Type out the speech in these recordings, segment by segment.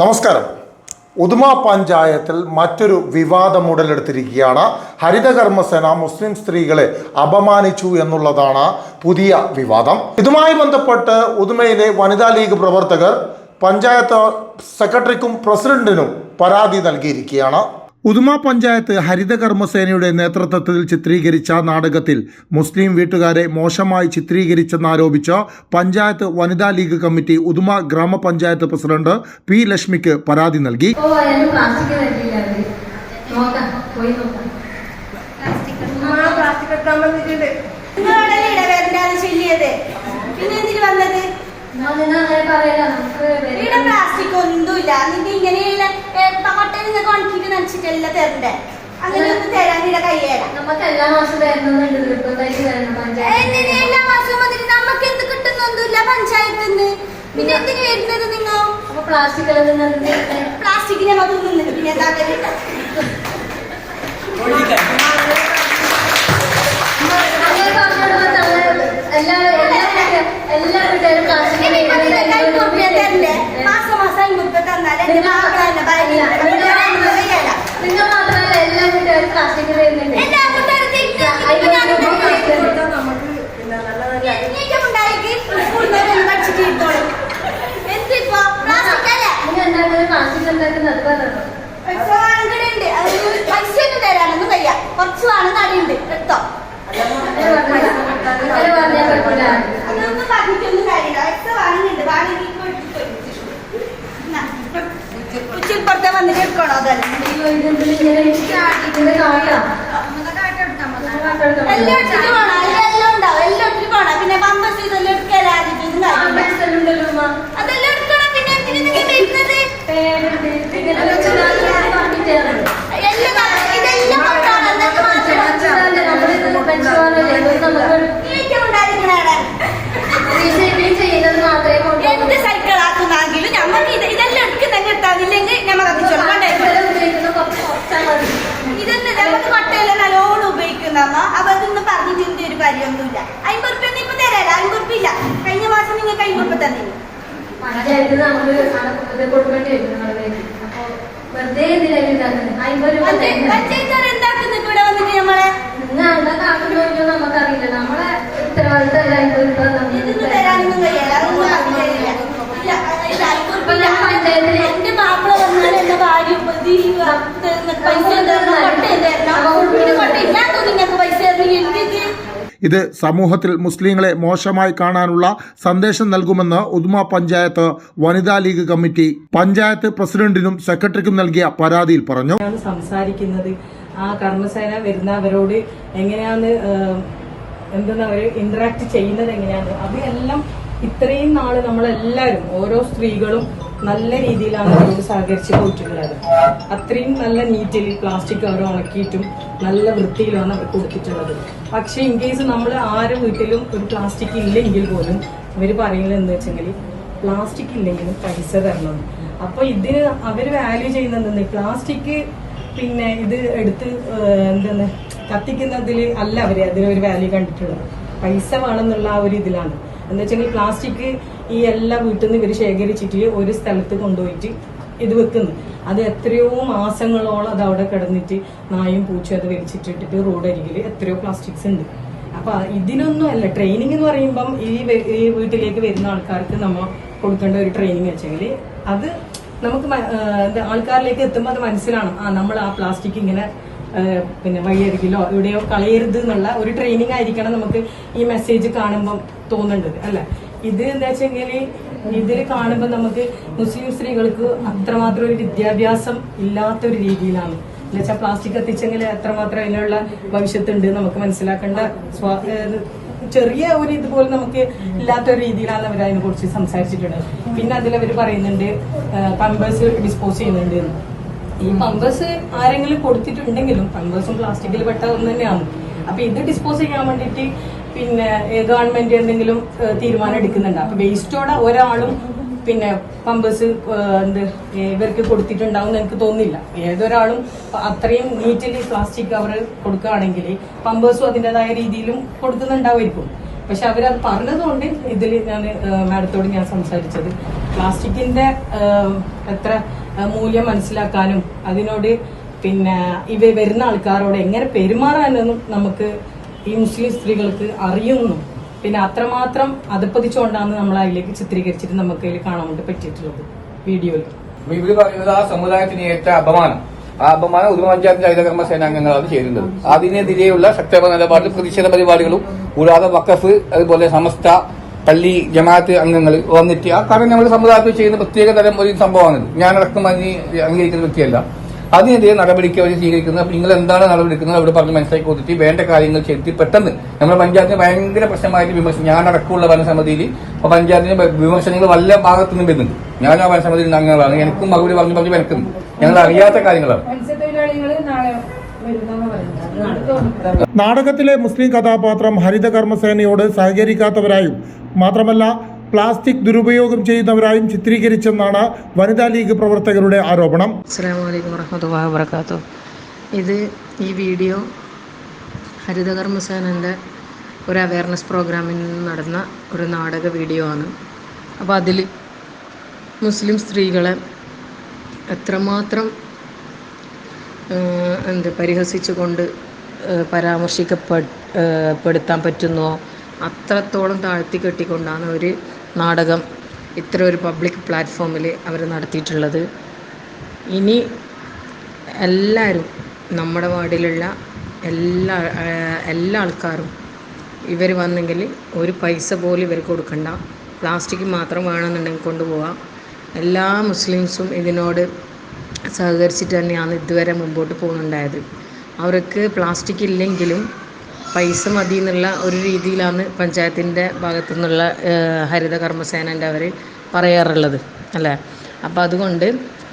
നമസ്കാരം. ഉദുമ പഞ്ചായത്തിൽ മറ്റൊരു വിവാദം ഉടലെടുത്തിരിക്കുകയാണ്. ഹരിതകർമ്മസേന മുസ്ലിം സ്ത്രീകളെ അപമാനിച്ചു എന്നുള്ളതാണ് പുതിയ വിവാദം. ഇതുമായി ബന്ധപ്പെട്ട് ഉദുമയിലെ വനിതാ ലീഗ് പ്രവർത്തകർ പഞ്ചായത്ത് സെക്രട്ടറിക്കും പ്രസിഡന്റിനും പരാതി നൽകിയിരിക്കുകയാണ്. ഉദുമ പഞ്ചായത്ത് ഹരിതകർമ്മസേനയുടെ നേതൃത്വത്തിൽ ചിത്രീകരിച്ച നാടകത്തിൽ മുസ്ലിം വീട്ടുകാരെ മോശമായി ചിത്രീകരിച്ചെന്നാരോപിച്ച് പഞ്ചായത്ത് വനിതാ ലീഗ് കമ്മിറ്റി ഉദുമ ഗ്രാമപഞ്ചായത്ത് പ്രസിഡന്റ് പി ലക്ഷ്മിക്ക് പരാതി നൽകി. പ്ലാസ്റ്റിക് ഒന്നുമില്ല. നിങ്ങൾക്ക് ഇങ്ങനെയുള്ള കൊട്ടയിൽ ഉണക്കിട്ട് തരണ്ടേ? അങ്ങനെ ഒന്നും തരാൻ ഇവിടെ കയ്യേല നമുക്ക് എല്ലാ മാസം പഞ്ചായത്ത് എല്ലാ മാസവും വന്നിട്ട് നമുക്ക് എന്ത് കിട്ടുന്നൊന്നുമില്ല പഞ്ചായത്ത് നിന്ന്. പിന്നെ എന്തിനു വരുന്നത് നിങ്ങൾ? അപ്പൊ പ്ലാസ്റ്റിക് പ്ലാസ്റ്റിക്കിനെ മാത്രം നിന്നിട്ട് പിന്നെ എന്താ കരുത്? അങ്ങനെ പറഞ്ഞോണ്ട് ഞങ്ങൾ എല്ലാ എല്ലാ വീട്ടുകാരും- എല്ലാ വീട്ടുകാരും പ്ലാസ്റ്റിക് ഇനിയിപ്പോ നിങ്ങൾക്ക് അമ്പത് റുപ്യ തരണ്ടേ മാസം മാസം അമ്പത് റുപ്യ തന്നാൽ എന്റെ മക്കളെ ഭാര്യ കയ്യേല നിങ്ങൾ മാത്രമല്ല എല്ലാ വീട്ടുകാരും പ്ലാസ്റ്റിക് തരുന്നുണ്ട് എല്ലാ കൂട്ടുകാരും തിരിച്ച് അയ്യോ, ഞാനും അയ്യോ, തരുന്നുണ്ട്. കൊടുത്താൽ നമുക്ക് പിന്നെ നല്ല നല്ല ഏറ്റമുണ്ടാക്കി സ്കൂളിൽ പഠിച്ചിട്ട് ഇരുന്നോളും എന്തിപ്പോ പ്ലാസ്റ്റിക് അല്ലേ നിങ്ങൾ ഉണ്ടാക്കുന്നത് പ്ലാസ്റ്റിക് ഉണ്ടാക്കുന്നത് അത് പറയണം പൈസ വാങ്ങുന്നുണ്ട് അത് പൈസ ഒന്നും തരാനൊന്നും വയ്യ കുറച്ച് വാങ്ങുന്ന അടിയുണ്ട് എടുത്തോ അങ്ങനെ പറഞ്ഞാൽ അങ്ങനെ പറഞ്ഞാൽ പറ്റില്ല അതൊന്നും പറഞ്ഞിട്ടൊന്നും കാര്യമില്ല പൈസ വാങ്ങുന്നുണ്ട് വാങ്ങി ഉച്ചിപ്പുറത്തെ വന്നിട്ട് എടുക്കണോ അതല്ല അയ്യോ, ഇതെന്തിനാ ഇങ്ങനെ ഇതിന്റെ കാട്ടാ എല്ലാം എടുത്തിട്ട് പഞ്ചായത്ത് നമ്മൾ ഇത് കൊടുക്കേണ്ടി വരും കയ്യിൽ. അപ്പൊ വെറുതെ ഇതാക്കുന്നത്? അമ്പത് രൂപ വന്നിട്ട് നമ്മളെ? നിങ്ങളുടെ കാട്ടിലോ നമുക്കറിയില്ല. നമ്മളെ ഉത്തരവാദിത്തമല്ല അമ്പത് രൂപ നമുക്ക്. പഞ്ചായത്തിൽ എന്റെ മാപ്പിള വന്നാൽ എന്റെ ഭാര്യ പൈസ തരണം കൊട്ടയും തരണം പിന്നെ കൊട്ടയില്ല നിങ്ങൾക്ക് പൈസ തരണം എന്തിക്ക് ഇത് സമൂഹത്തിൽ മുസ്ലിങ്ങളെ മോശമായി കാണാനുള്ള സന്ദേശം നൽകുമെന്ന് ഉദുമ പഞ്ചായത്ത് വനിതാ ലീഗ് കമ്മിറ്റി പഞ്ചായത്ത് പ്രസിഡന്റിനും സെക്രട്ടറിക്കും നൽകിയ പരാതിയിൽ പറഞ്ഞു. സംസാരിക്കുന്നത്. ആ കർമ്മസേന വരുന്നവരോട് എങ്ങനെയാണ് എന്താണ് അവർ ഇന്ററാക്ട് ചെയ്യുന്നത് എങ്ങനെയാണ്? അതെല്ലാം ഇത്രയും നാൾ നമ്മളെല്ലാവരും ഓരോ സ്ത്രീകളും നല്ല രീതിയിലാണ് അവരോട് സഹകരിച്ച് പോയിട്ടുള്ളത് അത്രയും നല്ല നീറ്റിൽ പ്ലാസ്റ്റിക് അവർ ഉണക്കിയിട്ടും നല്ല വൃത്തിയിലാണ് അവർ കൊടുത്തിട്ടുള്ളത്. പക്ഷേ ഇൻ കേസ് നമ്മൾ ആരും വീട്ടിലും ഒരു പ്ലാസ്റ്റിക് ഇല്ലെങ്കിൽ പോലും അവർ പറയുന്നത് എന്ന് വെച്ചെങ്കിൽ പ്ലാസ്റ്റിക് ഇല്ലെങ്കിലും പൈസ തരണം. അപ്പോൾ ഇതിന് അവർ വാല്യൂ ചെയ്യുന്നത് പ്ലാസ്റ്റിക് പിന്നെ ഇത് എടുത്ത് എന്താണ് കത്തിക്കുന്നതിൽ അല്ല അവർ അതിനൊരു വാല്യൂ കണ്ടിട്ടുള്ളത്. പൈസ വേണമെന്നുള്ള ആ ഒരു ഇതിലാണ്. എന്താ വെച്ചെങ്കിൽ പ്ലാസ്റ്റിക് ഈ എല്ലാ വീട്ടിൽ നിന്ന് ഇവർ ശേഖരിച്ചിട്ട് ഒരു സ്ഥലത്ത് കൊണ്ടുപോയിട്ട് ഇത് വെക്കുന്നു. അത് എത്രയോ മാസങ്ങളോളം അത് അവിടെ കിടന്നിട്ട് നായും പൂച്ചും അത് വലിച്ചിട്ടിട്ടിട്ട് റോഡ് അരികിൽ എത്രയോ പ്ലാസ്റ്റിക്സ് ഉണ്ട്. അപ്പൊ ഇതിനൊന്നും അല്ല ട്രെയിനിങ് എന്ന് പറയുമ്പം ഈ ഈ വീട്ടിലേക്ക് വരുന്ന ആൾക്കാർക്ക് നമ്മൾ കൊടുക്കേണ്ട ഒരു ട്രെയിനിങ് വെച്ചെങ്കിൽ അത് നമുക്ക് ആൾക്കാരിലേക്ക് എത്തുമ്പോൾ അത് മനസ്സിലാണ് ആ നമ്മൾ ആ പ്ലാസ്റ്റിക് ഇങ്ങനെ പിന്നെ വഴിയരികിലോ എവിടെയോ കളയരുത് എന്നുള്ള ഒരു ട്രെയിനിങ് ആയിരിക്കണം നമുക്ക് ഈ മെസ്സേജ് കാണുമ്പം. തോന്നേണ്ടത് അല്ല? ഇത് എന്താ വെച്ചെങ്കിൽ ഇതിൽ കാണുമ്പോൾ നമുക്ക് മുസ്ലിം സ്ത്രീകൾക്ക് അത്രമാത്രം ഒരു വിദ്യാഭ്യാസം ഇല്ലാത്ത ഒരു രീതിയിലാണ് എന്നുവെച്ചാൽ പ്ലാസ്റ്റിക് കത്തിച്ചെങ്കിൽ എത്രമാത്രം അതിനുള്ള ഭവിഷ്യത്തുണ്ട് നമുക്ക് മനസ്സിലാക്കേണ്ട ചെറിയ ഒരു ഇതുപോലെ നമുക്ക് ഇല്ലാത്ത ഒരു രീതിയിലാണ് അവർ അതിനെ കുറിച്ച് സംസാരിച്ചിട്ടുള്ളത്. പിന്നെ അതിൽ അവർ പറയുന്നുണ്ട് പമ്പേഴ്സ് ഡിസ്പോസ് ചെയ്യുന്നുണ്ട്. ഈ പമ്പേഴ്സ് ആരെങ്കിലും കൊടുത്തിട്ടുണ്ടെങ്കിലും പമ്പേഴ്സും പ്ലാസ്റ്റിക്കിൽ പെട്ട ഒന്ന് തന്നെയാണ്. അപ്പൊ ഇത് ഡിസ്പോസ് ചെയ്യാൻ വേണ്ടിയിട്ട് പിന്നെ ഗവൺമെന്റ് എന്തെങ്കിലും തീരുമാനം എടുക്കുന്നുണ്ട്. അപ്പൊ വേസ്റ്റോടെ ഒരാളും പിന്നെ പമ്പേഴ്സ് എന്ത് ഇവർക്ക് കൊടുത്തിട്ടുണ്ടാവും എനിക്ക് തോന്നുന്നില്ല. ഏതൊരാളും അത്രയും നീറ്റലി പ്ലാസ്റ്റിക് കവർ കൊടുക്കുകയാണെങ്കിൽ പമ്പേഴ്സും അതിന്റെതായ രീതിയിലും കൊടുക്കുന്നുണ്ടാവുമായിരിക്കും. പക്ഷെ അവരത് പറഞ്ഞതുകൊണ്ട് ഇതിൽ ഞാൻ മാഡത്തോട് ഞാൻ സംസാരിച്ചത്. പ്ലാസ്റ്റിക്കിന്റെ എത്ര മൂല്യം മനസ്സിലാക്കാനും അതിനോട് പിന്നെ ഇവ വരുന്ന ആൾക്കാരോട് എങ്ങനെ പെരുമാറാനെന്നും നമുക്ക് ഈ മുസ്ലിം സ്ത്രീകൾക്ക് അറിയുന്നു. പിന്നെ അത്രമാത്രം അതപ്പതിച്ചുകൊണ്ടാണ് നമ്മൾ അതിലേക്ക് ചിത്രീകരിച്ചിട്ട് നമുക്ക് അതിൽ കാണാൻ വേണ്ടി പറ്റിയിട്ടുള്ളത് വീഡിയോയിൽ. ഇവർ പറയുന്നത് ആ സമുദായത്തിന് ഏറ്റ അപമാനം. ആ അപമാനം ഒരു പഞ്ചായത്ത് ഹരിതകർമ്മ സേനാംഗങ്ങളാണ് ചെയ്യുന്നത് അതിനെതിരെയുള്ള ശക്തമായ നിലപാടിൽ പ്രതിഷേധ പരിപാടികളും കൂടാതെ വക്കഫ് അതുപോലെ സമസ്ത പള്ളി ജമാഅത്ത് അംഗങ്ങൾ വന്നിട്ട് ആ കാരണം നമ്മുടെ സമുദായത്തിൽ ചെയ്യുന്ന പ്രത്യേക തരം ഒരു സംഭവമാണിത്. ഞാനടക്കം അതിന് അംഗീകരിക്കുന്ന വ്യക്തിയല്ല. അതിനെതിരെ നടപടിക്ക് അവർ സ്വീകരിക്കുന്നത് നിങ്ങൾ എന്താണ് നടപടിക്കുന്നത് അവിടെ പറഞ്ഞ് മനസ്സിലാക്കി കൊടുത്തിട്ട് വേണ്ട കാര്യങ്ങൾ ചെയ്തിട്ട് പെട്ടെന്ന് നമ്മുടെ പഞ്ചായത്തിന് ഭയങ്കര പ്രശ്നമായിട്ട് വിമർശനം ഞാൻ അടക്കമുള്ള ഭരണസമിതിയിൽ അപ്പൊ പഞ്ചായത്തിന് വിമർശനങ്ങൾ വല്ല ഭാഗത്തു നിന്നും വരുന്നുണ്ട്. ഞാൻ ആ ഭരണസമിതിയിൽ അംഗങ്ങളാണ്. എനിക്കും മറുപടി പറഞ്ഞു പറഞ്ഞു വെക്കുന്നു ഞങ്ങൾ അറിയാത്ത കാര്യങ്ങളാണ്. നാടകത്തിലെ മുസ്ലിം കഥാപാത്രം ഹരിതകർമ്മസേനയോട് സഹകരിക്കാത്തവരായും മാത്രമല്ല പ്ലാസ്റ്റിക് ദുരുപയോഗം ചെയ്യുന്നവരായും ചിത്രീകരിച്ചെന്നാണ് വനിതാ ലീഗ് പ്രവർത്തകരുടെ ആരോപണം. ഇത് ഈ വീഡിയോ ഹരിതകർമ്മസേനന്റെ ഒരു അവയർനെസ് പ്രോഗ്രാമിൽ നടന്ന ഒരു നാടക വീഡിയോ ആണ്. അപ്പോൾ അതിൽ മുസ്ലിം സ്ത്രീകളെ എത്രമാത്രം എന്ത് പരിഹസിച്ചുകൊണ്ട് ഏഹ്, പരാമർശിക്കപ്പെ ഏഹ്, പെടുത്താൻ പറ്റുന്നോ അത്രത്തോളം താഴ്ത്തി കെട്ടിക്കൊണ്ടാണ് ഒരു നാടകം ഇത്ര ഒരു പബ്ലിക് പ്ലാറ്റ്ഫോമിൽ അവർ നടത്തിയിട്ടുള്ളത്. ഇനി എല്ലാവരും നമ്മുടെ വാർഡിലുള്ള എല്ലാ എല്ലാ ആൾക്കാരും ഇവർ വന്നെങ്കിൽ ഒരു പൈസ പോലും ഇവർ കൊടുക്കണ്ട. പ്ലാസ്റ്റിക് മാത്രം വേണമെന്നുണ്ടെങ്കിൽ കൊണ്ടുപോവാം. എല്ലാ മുസ്ലിംസും ഇതിനോട് സഹകരിച്ചിട്ട് തന്നെയാണ് ഇതുവരെ മുമ്പോട്ട് പോകുന്നുണ്ടായത്. അവർക്ക് പ്ലാസ്റ്റിക് ഇല്ലെങ്കിലും പൈസ മതി എന്നുള്ള ഒരു രീതിയിലാണ് പഞ്ചായത്തിന്റെ ഭാഗത്തു നിന്നുള്ള ഹരിത കർമ്മസേനന്റെ അവർ പറയാറുള്ളത് അല്ലേ? അപ്പോൾ അതുകൊണ്ട്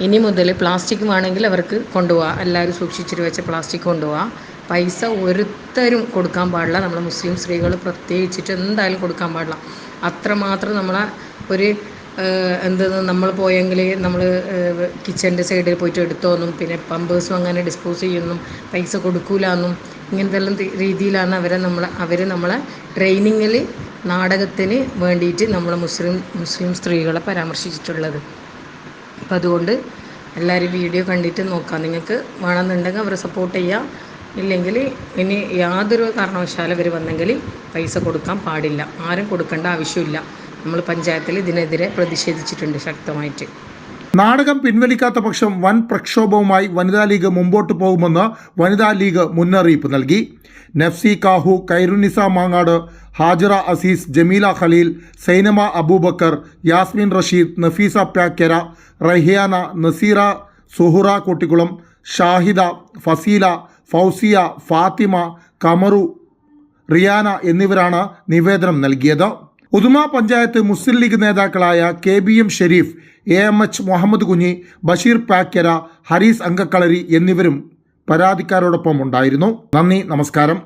ഇനി മുതൽ പ്ലാസ്റ്റിക് വേണമെങ്കിൽ അവർക്ക് കൊണ്ടുപോകാം എല്ലാവരും സൂക്ഷിച്ചിട്ട് വെച്ച പ്ലാസ്റ്റിക് കൊണ്ടുപോകാം പൈസ ഒരുത്തരും കൊടുക്കാൻ പാടില്ല. നമ്മൾ മുസ്ലിം സ്ത്രീകൾ പ്രത്യേകിച്ചിട്ട് എന്തായാലും കൊടുക്കാൻ പാടില്ല. അത്രമാത്രം നമ്മളെ ഒരു എന്തെന്ന് എന്ത് നമ്മൾ പോയെങ്കിൽ നമ്മൾ കിച്ചന്റെ സൈഡിൽ പോയിട്ട് എടുത്തോന്നും പിന്നെ പമ്പേഴ്സും അങ്ങനെ ഡിസ്പോസ് ചെയ്യുന്നു പൈസ കൊടുക്കൂല എന്നും ഇങ്ങനത്തെ രീതിയിലാണ് അവരെ നമ്മൾ അവർ നമ്മളെ ട്രെയിനിങ്ങിൽ നാടകത്തിന് വേണ്ടിയിട്ട് നമ്മൾ മുസ്ലിം മുസ്ലിം സ്ത്രീകളെ പരാമർശിച്ചിട്ടുള്ളത്. അപ്പം അതുകൊണ്ട് എല്ലാവരും വീഡിയോ കണ്ടിട്ട് നോക്കാം. നിങ്ങൾക്ക് വേണമെന്നുണ്ടെങ്കിൽ അവരെ സപ്പോർട്ട് ചെയ്യാം. ഇല്ലെങ്കിൽ ഇനി യാതൊരു കാരണവശാലും അവർ വന്നെങ്കിൽ പൈസ കൊടുക്കാൻ പാടില്ല. ആരും കൊടുക്കേണ്ട ആവശ്യമില്ല. നമ്മൾ പഞ്ചായത്തിൽ ഇതിനെതിരെ പ്രതിഷേധിച്ചിട്ടുണ്ട് ശക്തമായിട്ട്. നാടകം പിൻവലിക്കാത്ത പക്ഷം വൻ പ്രക്ഷോഭവുമായി വനിതാ ലീഗ് മുമ്പോട്ട് പോകുമെന്ന് വനിതാ ലീഗ് മുന്നറിയിപ്പ് നൽകി. നഫ്സി കാഹു കൈറുനിസ മാങ്ങാട് ഹാജിറ അസീസ് ജമീല ഖലീൽ സൈനമ അബൂബക്കർ യാസ്മിൻ റഷീദ് നഫീസ പ്യാക്കര റഹിയാന നസീറ സുഹുറ കുട്ടിക്കുളം ഷാഹിദ ഫസീല ഫൗസിയ ഫാത്തിമ കമറു റിയാന എന്നിവരാണ് നിവേദനം നൽകിയത്. ഉദുമ പഞ്ചായത്ത് മുസ്ലിം ലീഗ് നേതാക്കളായ K B M Sharif A M H Muhammad Kunhi Basheer Pakkara ഹരീസ് അങ്കക്കളരി എന്നിവരും പരാതിക്കാരോടൊപ്പം ഉണ്ടായിരുന്നു. നന്ദി നമസ്കാരം.